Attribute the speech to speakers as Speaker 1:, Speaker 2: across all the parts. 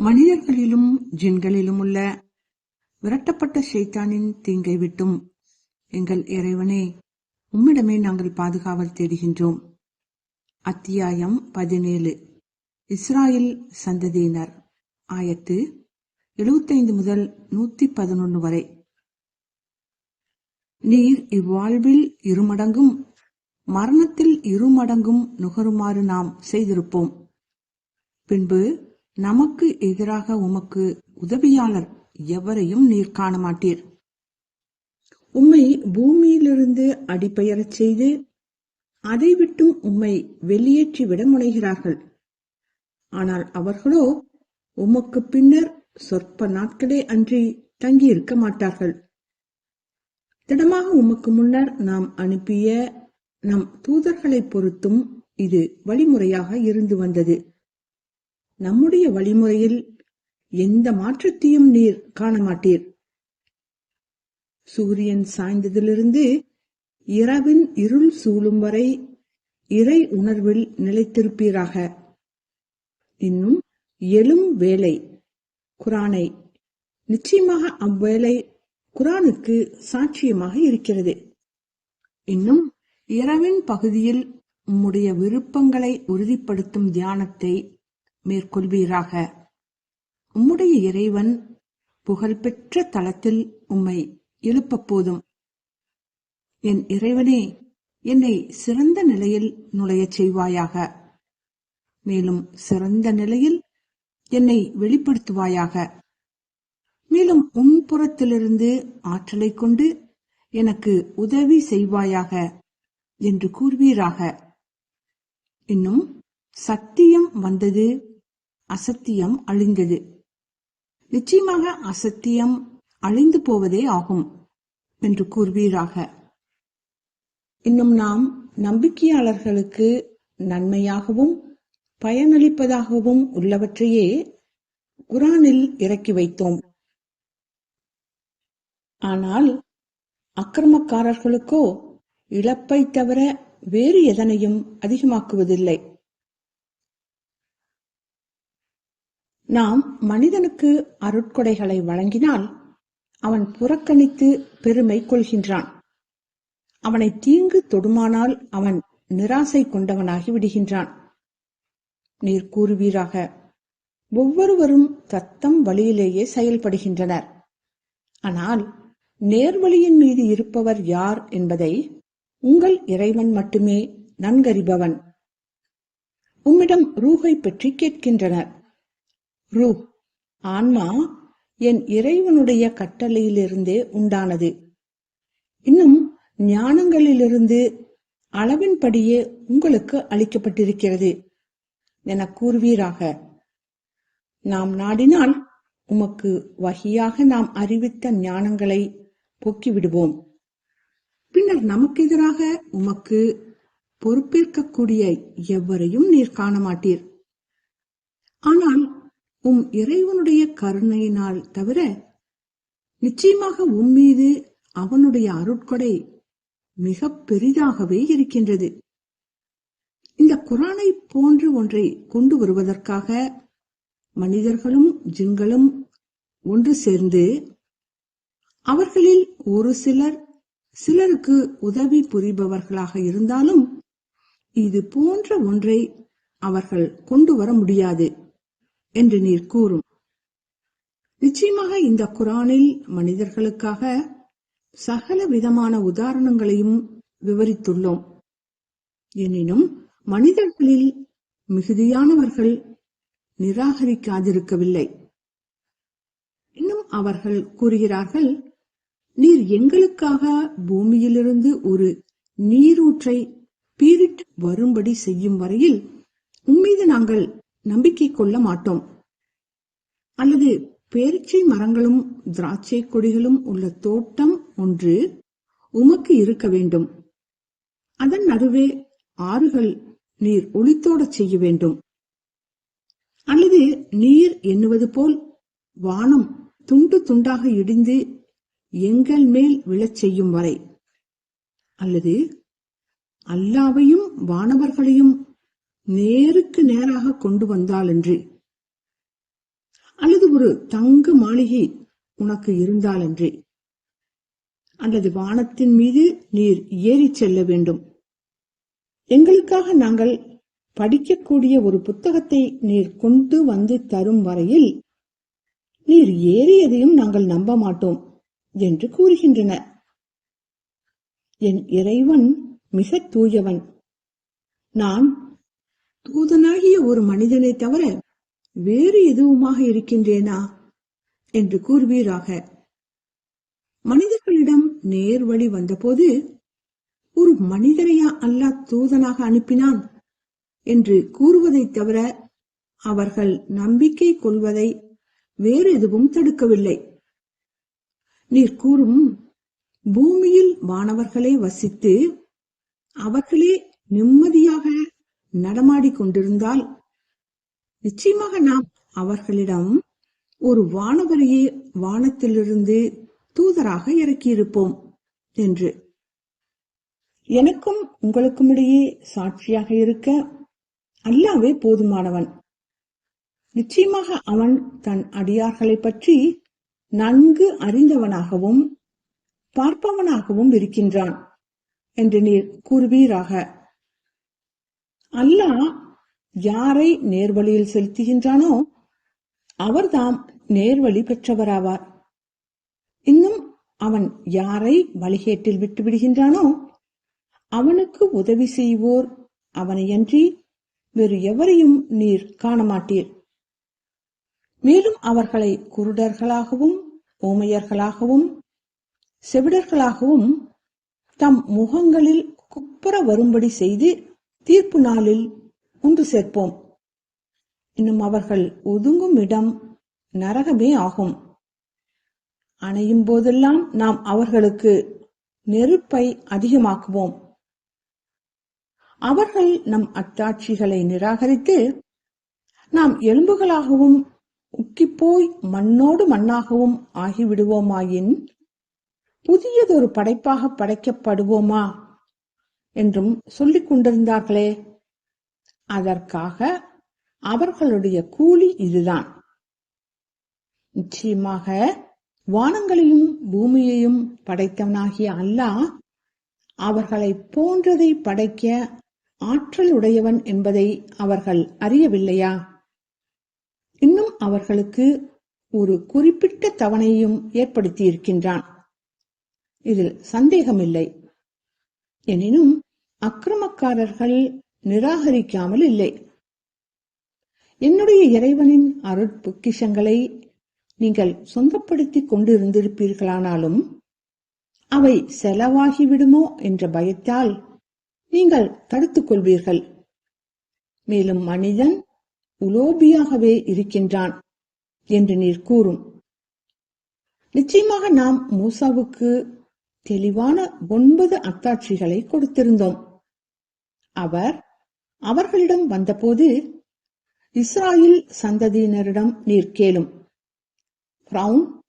Speaker 1: மனிதர்களிலும் ஜின்களிலும் உள்ள விரட்டப்பட்ட ஷைத்தானின் தீங்கை விட்டும் எங்கள் இறைவனே உம்மிடமே நாங்கள் பாதுகாவல் தேடுகின்றோம். அத்தியாயம் பதினேழு. இஸ்ராயல் சந்ததியினர். ஆயத்து எழுபத்தைந்து முதல் நூத்தி பதினொன்று வரை. நீர் இவ்வாழ்வில் இருமடங்கும் மரணத்தில் இருமடங்கும் நுகருமாறு நாம் செய்திருப்போம். பின்பு நமக்கு எதிராக உமக்கு உதவியாளர் எவரையும் நீர் காண மாட்டீர் உம்மை பூமியிலிருந்து அடிபெயரச் செய்து அதை விட்டும் உம்மை வெளியேற்றி விட முனைகிறார்கள். ஆனால் அவர்களோ உமக்கு பின்னர் சொற்ப நாட்களே அன்றி தங்கியிருக்க மாட்டார்கள். திடமாக உமக்கு முன்னர் நாம் அனுப்பிய நம் தூதர்களை பொறுத்தும் இது வழிமுறையாக இருந்து வந்தது. நம்முடைய வழிமுறையில் எந்த மாற்றத்தையும் நீர் காண மாட்டீர் சூரியன் சாய்ந்ததிலிருந்து இரவின் இருள் சூழும் வரை இறை உணர்வில் நிலைத்திருப்பீராக. இன்னும் எழும் வேலை குரானை நிச்சயமாக அவ்வேளை குரானுக்கு சாட்சியமாக இருக்கிறது. இன்னும் இரவின் பகுதியில் உம்முடைய விருப்பங்களை உறுதிப்படுத்தும் தியானத்தை மேற்கொள்வீராக. உம்முடைய இறைவன் புகழ்பெற்ற தளத்தில் உம்மை எழுப்ப போதும். என் இறைவனே என்னை சிறந்த நிலையில் நுழையச் செய்வாயாக. மேலும் சிறந்த நிலையில் என்னை வெளிப்படுத்துவாயாக. மேலும் உன் புறத்திலிருந்து ஆற்றலை கொண்டு எனக்கு உதவி செய்வாயாக என்று கூறுவீராக. இன்னும் சத்தியம் வந்தது அசத்தியம் அழிந்தது. நிச்சயமாக அசத்தியம் அழிந்து போவதே ஆகும் என்று கூறுவீராக. இன்னும் நாம் நம்பிக்கையாளர்களுக்கு நன்மையாகவும் பயனளிப்பதாகவும் உள்ளவற்றையே குரானில் இறக்கி வைத்தோம். ஆனால் அக்கிரமக்காரர்களுக்கோ இழப்பை தவிர வேறு எதனையும் அதிகமாக்குவதில்லை. நாம் மனிதனுக்கு அருட்கொடைகளை வழங்கினால் அவன் புறக்கணித்து பெருமை கொள்கின்றான். அவனை தீங்கு தொடுமானால் அவன் நிராசை கொண்டவனாகி விடுகின்றான். நீர் கூறுவீராக ஒவ்வொருவரும் தத்தம் வழியிலேயே செயல்படுகின்றனர். ஆனால் நேர்வழியின் மீது இருப்பவர் யார் என்பதை உங்கள் இறைவன் மட்டுமே நன்கறிபவன். உம்மிடம் ரூகை பற்றி கேட்கின்றனர். ரூ. ஆன்மா என் இறைவனுடைய கட்டளையிலிருந்தே உண்டானது. இன்னும் ஞானங்களிலிருந்து அளவின்படியே உங்களுக்கு அளிக்கப்பட்டிருக்கிறது என கூறுவீராக. நாம் நாடினால் உமக்கு வகையாக நாம் அறிவித்த ஞானங்களை போக்கிவிடுவோம். பின்னர் நமக்கு எதிராக உமக்கு பொறுப்பேற்கக்கூடிய எவரையும் நீர் காண மாட்டீர் ஆனால் உம் இறைவனுடைய கருணையினால் தவிர நிச்சயமாக உம்மீது அவனுடைய அருட்கொடை மிக பெரிதாகவே இருக்கின்றது. இந்த குரானை போன்று ஒன்றை கொண்டு வருவதற்காக மனிதர்களும் ஜின்களும் ஒன்று சேர்ந்து அவர்களில் ஒரு சிலர் சிலருக்கு உதவி புரிபவர்களாக இருந்தாலும் இது போன்ற ஒன்றை அவர்கள் கொண்டு வர முடியாது. என்று நீர் கூறும். நிச்சயமாக இந்த குரானில் மனிதர்களுக்காக சகல விதமான உதாரணங்களையும் விவரித்துள்ளோம். எனினும் மனிதர்களில் மிகுதியானவர்கள் நிராகரிக்காதிருக்கவில்லை. இன்னும் அவர்கள் கூறுகிறார்கள் நீர் எங்களுக்காக பூமியிலிருந்து ஒரு நீரூற்றை பீரிட்டு வரும்படி செய்யும் வரையில் உம்மீது நாங்கள் நம்பிக்கை கொள்ள மாட்டோம். அல்லது பேரிச்சை மரங்களும் திராட்சை கொடிகளும் உள்ள தோட்டம் ஒன்று உமக்கு இருக்க வேண்டும். அதன் நடுவே ஆறுகள் நீர் ஒளித்தோடச் செய்ய வேண்டும். அல்லது நீர் எண்ணுவது போல் வானம் துண்டு துண்டாக இடிந்து எங்கள் மேல் விழச் செய்யும் வரை. அல்லது அல்லாவையும் வானவர்களையும் நேருக்கு நேராக கொண்டு வந்தாலன்று அல்லது ஒரு தங்க மாளிகை உனக்கு இருந்தாலன்றி அல்லது வானத்தின் மீது நீர் ஏறிச் செல்ல வேண்டும். எங்களுக்காக நாங்கள் படிக்கக்கூடிய ஒரு புத்தகத்தை நீர் கொண்டு வந்து தரும் வரையில் நீர் ஏறியதையும் நாங்கள் நம்ப மாட்டோம் என்று கூறுகின்றனர் என் இறைவன் மிக தூயவன். நான் தூதனாகிய ஒரு மனிதனை தவிர வேறு எதுவுமாக இருக்கின்றேனா? என்று கூறுவீராக. மனிதர்களிடம் நேர் வழி வந்தபோது ஒரு மனிதனையா அல்லாஹ் தூதனாக அனுப்பினான் என்று கூறுவதை தவிர அவர்கள் நம்பிக்கை கொள்வதை வேறு எதுவும் தடுக்கவில்லை. நீர் கூறும் பூமியில் வானவர்களை வசித்து அவர்களே நிம்மதியாக நடமாடிக் கொண்டிருந்தால் நிச்சயமாக நாம் அவர்களிடம் ஒரு வானவரையே வானத்திலிருந்து தூதராக இறக்கியிருப்போம் என்று எனக்கும் உங்களுக்கும் இடையே சாட்சியாக இருக்க அல்லாவே போதுமானவன். நிச்சயமாக அவன் தன் அடியார்களை பற்றி நன்கு அறிந்தவனாகவும் பார்ப்பவனாகவும் இருக்கின்றான் என்று நீர் கூறுவீராக. அல்லாஹ் யாரை நேர்வழியில் செலுத்துகின்றானோ அவர்தாம் நேர்வழி பெற்றவராவார். இன்னும் அவன் யாரை வழிகேட்டில் விட்டு விடுகின்றானோ அவனுக்கு உதவி செய்வோர் அவனையன்றி வேறு எவரையும் நீர் காணமாட்டீர். மேலும் அவர்களை குருடர்களாகவும் ஓமையர்களாகவும் செவிடர்களாகவும் தம் முகங்களில் குப்புற வரும்படி செய்து தீர்ப்பு நாளில் ஒன்று சேர்ப்போம். இன்னும் அவர்கள் ஒதுங்கும் இடம் நரகமே ஆகும். அணையும் போதெல்லாம் நாம் அவர்களுக்கு நெருப்பை அதிகமாக்குவோம். அவர்கள் நம் அத்தாட்சிகளை நிராகரித்து நாம் எலும்புகளாகவும் உக்கிப்போய் மண்ணோடு மண்ணாகவும் ஆகிவிடுவோமாயின் புதியதொரு படைப்பாக படைக்கப்படுவோமா? என்றும் சொல்லிக் கொண்டிருந்தார்களே. அதற்காக அவர்களுடைய கூலி இதுதான். நிச்சயமாக வானங்களையும் பூமியையும் படைத்தவனாகிய அல்லாஹ் அவர்களை போன்றதை படைக்க ஆற்றல் உடையவன் என்பதை அவர்கள் அறியவில்லையா? இன்னும் அவர்களுக்கு ஒரு குறிப்பிட்ட தவணையும் ஏற்படுத்தி இருக்கின்றான் இதில் சந்தேகமில்லை. எனினும் அக்கிரமக்காரர்கள் நிராகரிக்காமல் இல்லை. என்னுடைய இறைவனின் அருட்பொக்கிஷங்களை நீங்கள் சொந்தப்படுத்திக் கொண்டிருந்திருப்பீர்களானாலும் அவை செலவாகிவிடுமோ என்ற பயத்தால் நீங்கள் தடுத்துக் கொள்வீர்கள். மேலும் மனிதன் உலோபியாகவே இருக்கின்றான் என்று நீர் கூறும். நிச்சயமாக நாம் மூசாவுக்கு தெளிவான ஒன்பது அத்தாட்சிகளை கொடுத்திருந்தோம். அவர் அவர்களிடம் வந்தபோது இஸ்ராயில் சந்ததியினரிடம் நீர் கேளும். பிரவுன்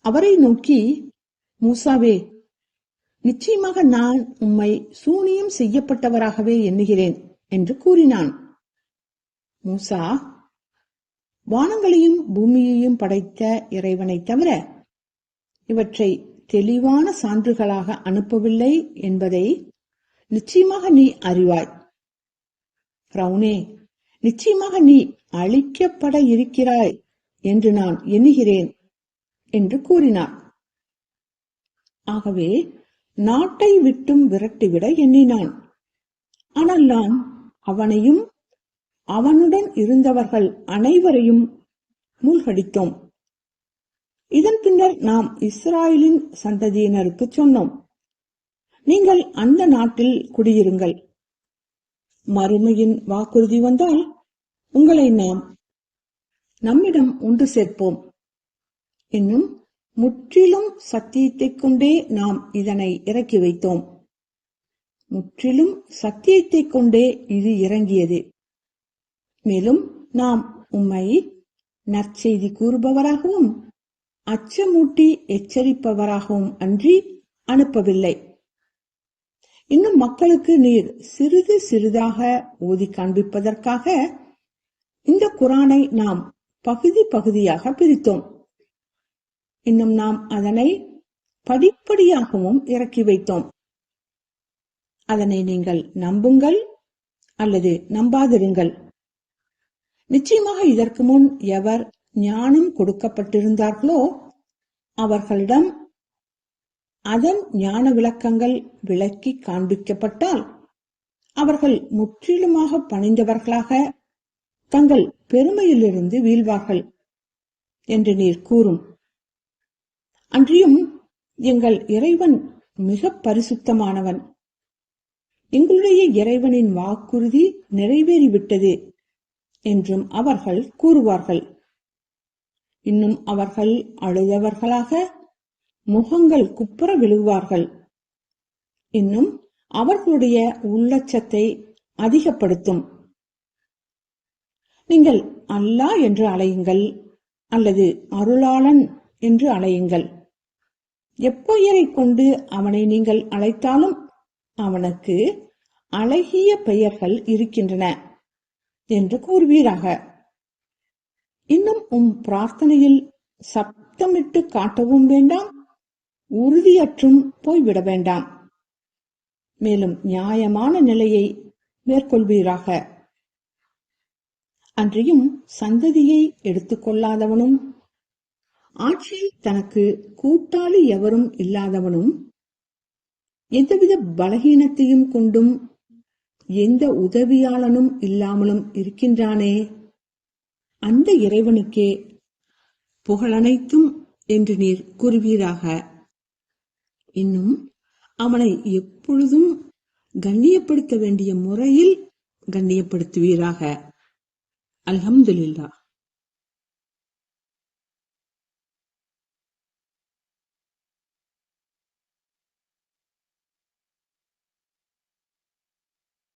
Speaker 1: அவரை நோக்கி மூசாவே நிச்சயமாக நான் உம்மை சூனியம் செய்யப்பட்டவராகவே எண்ணுகிறேன் என்று கூறினான். மூசா வானங்களையும் பூமியையும் படைத்த இறைவனைத் தவிர இவற்றை தெளிவான சான்றுகளாக அனுப்பவில்லை என்பதை நிச்சயமாக நீ அறிவாய். பிரவுனே நிச்சயமாக நீ அழிக்கப்பட இருக்கிறாய் என்று நான் எண்ணுகிறேன் என்று கூறினார் ஆகவே நாட்டை விட்டும் விரட்டிவிட எண்ணினான். ஆனால் நான் அவனையும் அவனுடன் இருந்தவர்கள் அனைவரையும் மூழ்கடித்தோம். இதன் பின்னர் நாம் இஸ்ராயலின் சந்ததியினருக்கு சொன்னோம். நீங்கள் அந்த நாட்டில் குடியிருங்கள். மறுமையின் வாக்குறுதி வந்தால் உங்களை நாம் நம்மிடம் ஒன்று சேர்ப்போம். இன்னும் முற்றிலும் சத்தியத்தைக் கொண்டே நாம் இதனை இறக்கி வைத்தோம். முற்றிலும் சத்தியத்தைக் கொண்டே இது இறங்கியது. மேலும் நாம் உம்மை நற்செய்தி கூறுபவராகவும் அச்சமூட்டி எச்சரிப்பவராகவும் அன்றி அனுப்பவில்லை. இன்னும் மக்களுக்கு நீர் சிறிது சிறிதாக ஓதி காண்பிப்பதற்காக இந்த குரானை நாம் பகுதி பகுதியாக பிரித்தோம். இன்னும் நாம் அதனை படிப்படியாகவும் இறக்கி வைத்தோம். அதனை நீங்கள் நம்புங்கள் அல்லது நம்பாதிருங்கள். நிச்சயமாக இதற்கு முன் எவர் ஞானம் கொடுக்கப்பட்டிருந்தார்களோ அவர்களிடம் அதன் ஞான விளக்கங்கள் விளக்கி காண்பிக்கப்பட்டால் அவர்கள் முற்றிலுமாக பணிந்தவர்களாக தங்கள் பெருமையிலிருந்து வீழ்வார்கள் என்று நீர் கூறும். அன்றியும் எங்கள் இறைவன் மிக பரிசுத்தமானவன். எங்களுடைய இறைவனின் வாக்குறுதி நிறைவேறிவிட்டது என்றும் அவர்கள் கூறுவார்கள். இன்னும் அவர்கள் அழுதவர்களாக முகங்கள் குப்புற விழுவார்கள் இன்னும் அவர்களுடைய உள்ளச்சத்தை அதிகப்படுத்தும். நீங்கள் அல்லாஹ் என்று அலையுங்கள் அல்லது அருளாளன் என்று அலையுங்கள் எப்பெயரை கொண்டு அவனை நீங்கள் அழைத்தாலும் அவனுக்கு அழகிய பெயர்கள் இருக்கின்றன என்று கூறுவீராக. இன்னும் உம் பிரார்த்தனையில் சப்தமிட்டு காட்டவும் வேண்டாம். உறுதியற்றும் போய்விட வேண்டாம். மேலும் நியாயமான நிலையை மேற்கொள்வீராக. அன்றியும் சந்ததியை எடுத்துக்கொள்ளாதவனும் ஆட்சியில் தனக்கு கூட்டாளி எவரும் இல்லாதவனும் எந்தவித பலகீனத்தையும் கொண்டும் எந்த உதவியாளனும் இல்லாமலும் இருக்கின்றானே. அந்த இறைவனுக்கே புகழனைத்தும் என்று நீர் கூறுவீராக. இன்னும் அவனை எப்பொழுதும் கண்ணியப்படுத்த வேண்டிய முறையில் கண்ணியப்படுத்துவீராக. அல்ஹம்துலில்லாஹ்.